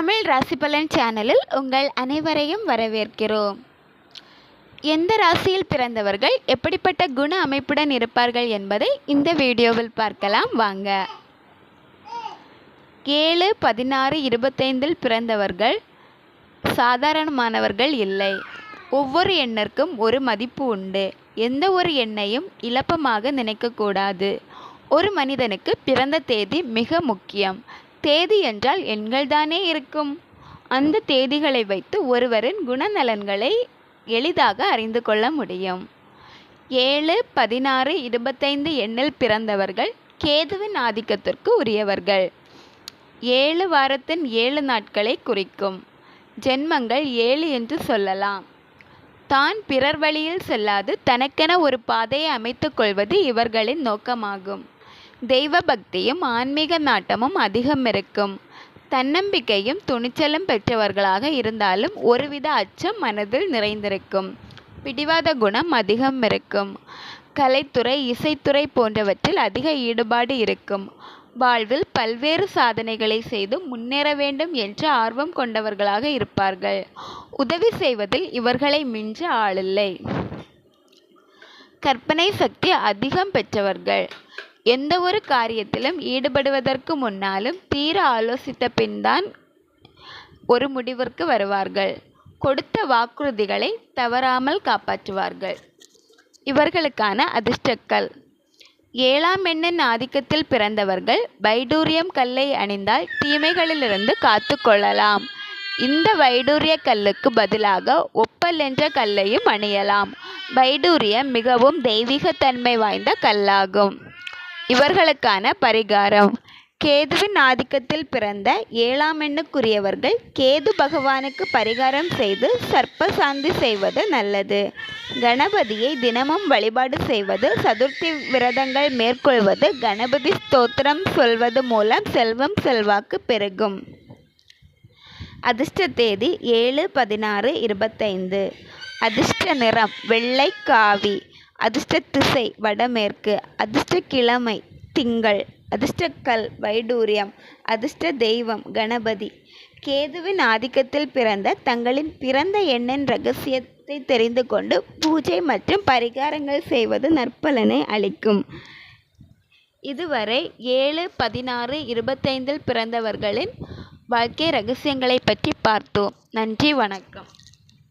தமிழ் ராசிபலன் சேனலில் உங்கள் அனைவரையும் வரவேற்கிறோம். எந்த ராசியில் பிறந்தவர்கள் எப்படிப்பட்ட குண அமைப்புடன் இருப்பார்கள் என்பதை இந்த வீடியோவில் பார்க்கலாம். வாங்க. ஏழு பதினாறு இருபத்தைந்தில் பிறந்தவர்கள் சாதாரணமானவர்கள் இல்லை. ஒவ்வொரு எண்ணிற்கும் ஒரு மதிப்பு உண்டு. எந்த ஒரு எண்ணையும் இலப்பமாக நினைக்கக்கூடாது. ஒரு மனிதனுக்கு பிறந்த தேதி மிக முக்கியம். தேதி என்றால் எண்கள்தானே இருக்கும். அந்த தேதிகளை வைத்து ஒருவரின் குணநலன்களை எளிதாக அறிந்து கொள்ள முடியும். ஏழு பதினாறு இருபத்தைந்து எண்ணில் பிறந்தவர்கள் கேதுவின் ஆதிக்கத்திற்கு உரியவர்கள். ஏழு வாரத்தின் ஏழு நாட்களை குறிக்கும். ஜென்மங்கள் ஏழு என்று சொல்லலாம். தான் பிறர் வழியில் செல்லாது தனக்கென ஒரு பாதையை அமைத்துக் கொள்வது இவர்களின் நோக்கமாகும். தெய்வ பக்தியும் ஆன்மீக நாட்டமும் அதிகம் இருக்கும். தன்னம்பிக்கையும் துணிச்சலும் பெற்றவர்களாக இருந்தாலும் ஒருவித அச்சம் மனதில் நிறைந்திருக்கும். பிடிவாத குணம் அதிகம் இருக்கும். கலைத்துறை இசைத்துறை போன்றவற்றில் அதிக ஈடுபாடு இருக்கும். வாழ்வில் பல்வேறு சாதனைகளை செய்து முன்னேற வேண்டும் என்ற ஆர்வம் கொண்டவர்களாக இருப்பார்கள். உதவி செய்வதில் இவர்களை மிஞ்ச ஆளில்லை. கற்பனை சக்தி அதிகம் பெற்றவர்கள். எந்த ஒரு காரியத்திலும் ஈடுபடுவதற்கு முன்னாலும் தீர ஆலோசித்த பின்தான் ஒரு முடிவிற்கு வருவார்கள். கொடுத்த வாக்குறுதிகளை தவறாமல் காப்பாற்றுவார்கள். இவர்களுக்கான அதிர்ஷ்டக்கல். ஏழாம் எண்ணின் ஆதிக்கத்தில் பிறந்தவர்கள் வைடூரியம் கல்லை அணிந்தால் தீமைகளிலிருந்து காத்து கொள்ளலாம். இந்த வைடூரிய கல்லுக்கு பதிலாக ஒப்பல் என்ற கல்லையும் அணியலாம். வைடூரியம் மிகவும் தெய்வீகத்தன்மை வாய்ந்த கல்லாகும். இவர்களுக்கான பரிகாரம். கேதுவின் ஆதிக்கத்தில் பிறந்த ஏழாம் எண்ணுக்குரியவர்கள் கேது பகவானுக்கு பரிகாரம் செய்து சர்ப்ப சாந்தி செய்வது நல்லது. கணபதியை தினமும் வழிபாடு செய்வது சதுர்த்தி விரதங்கள் மேற்கொள்வது கணபதி ஸ்தோத்திரம் சொல்வது மூலம் செல்வம் செல்வாக்கு பெருகும். அதிர்ஷ்ட தேதி ஏழு பதினாறு இருபத்தைந்து. அதிர்ஷ்ட நிறம் வெள்ளை காவி. அதிர்ஷ்ட திசை வடமேற்கு. அதிர்ஷ்ட கிழமை திங்கள் அதிர்ஷ்டக்கல் வைடூரியம் அதிர்ஷ்ட தெய்வம் கணபதி. கேதுவின் ஆதிக்கத்தில் பிறந்த தங்களின் பிறந்த எண்ணின் ரகசியத்தை தெரிந்து கொண்டு பூஜை மற்றும் பரிகாரங்கள் செய்வது நற்பலனை அளிக்கும். இதுவரை ஏழு பதினாறு இருபத்தைந்தில் பிறந்தவர்களின் வாழ்க்கை ரகசியங்களை பற்றி பார்த்தோம். நன்றி வணக்கம்.